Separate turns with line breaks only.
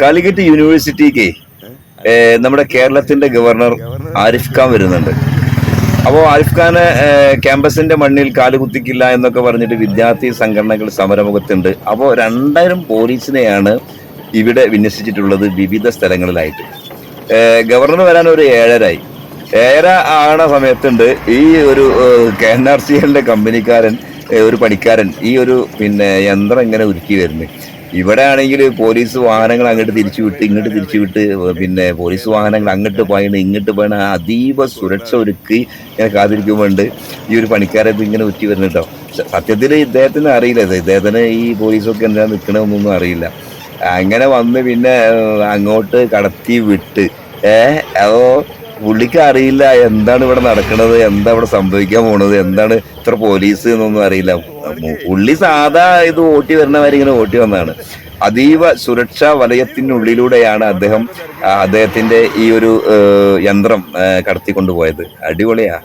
കാലിക്കറ്റ് യൂണിവേഴ്സിറ്റിക്ക് നമ്മുടെ കേരളത്തിന്റെ ഗവർണർ ആരിഫ് ഖാൻ വരുന്നുണ്ട്. അപ്പോൾ ആരിഫ് ഖാന് ക്യാമ്പസിന്റെ മണ്ണിൽ കാലുകുത്തിക്കില്ല എന്നൊക്കെ പറഞ്ഞിട്ട് വിദ്യാർത്ഥി സംഘടനകൾ സമരമുഖത്തുണ്ട്. അപ്പോൾ രണ്ടായിരം പോലീസിനെയാണ് ഇവിടെ വിന്യസിച്ചിട്ടുള്ളത് വിവിധ സ്ഥലങ്ങളിലായിട്ട്. ഗവർണർ വരാൻ ഒരു ഏഴരായി. ഏഴര ആണ സമയത്തുണ്ട് ഈ ഒരു കെ എൻ ആർ സി എല്ലിന്റെ കമ്പനിക്കാരൻ ഒരു പണിക്കാരൻ ഈ ഒരു പിന്നെ യന്ത്രം ഇങ്ങനെ ഉരുക്കി വരുന്നത്. ഇവിടെ ആണെങ്കിൽ പോലീസ് വാഹനങ്ങൾ അങ്ങോട്ട് തിരിച്ചു വിട്ട് ഇങ്ങോട്ട് തിരിച്ചു വിട്ട് പിന്നെ പോലീസ് വാഹനങ്ങൾ അങ്ങോട്ട് പോയണ ഇങ്ങോട്ട് പോയണ അതീവ സുരക്ഷ ഒരുക്കി ഇങ്ങനെ കാത്തിരിക്കുമ്പോണ്ട് ഈ ഒരു പണിക്കാരെ ഇങ്ങനെ ഉറ്റി വരുന്നുണ്ടോ? സത്യത്തിൽ ഇദ്ദേഹത്തിന് അറിയില്ല ഇദ്ദേഹത്തിന് ഈ പോലീസൊക്കെ എന്താ നിൽക്കണമെന്നൊന്നും അറിയില്ല. അങ്ങനെ വന്ന് പിന്നെ അങ്ങോട്ട് കടത്തി വിട്ട് ഏ ഓ പുള്ളിക്ക് അറിയില്ല എന്താണ് ഇവിടെ നടക്കുന്നത് എന്താ ഇവിടെ സംഭവിക്കാൻ പോണത് എന്താണ് ഇത്ര പോലീസ് എന്നൊന്നും അറിയില്ല. പുള്ളി സാധാ ഇത് ഓട്ടി വരുന്നവരിങ്ങനെ ഓട്ടി വന്നതാണ്. അതീവ സുരക്ഷാ വലയത്തിനുള്ളിലൂടെയാണ് അദ്ദേഹം അദ്ദേഹത്തിന്റെ ഈ ഒരു യന്ത്രം കടത്തിക്കൊണ്ടുപോയത്. അടിപൊളിയാ.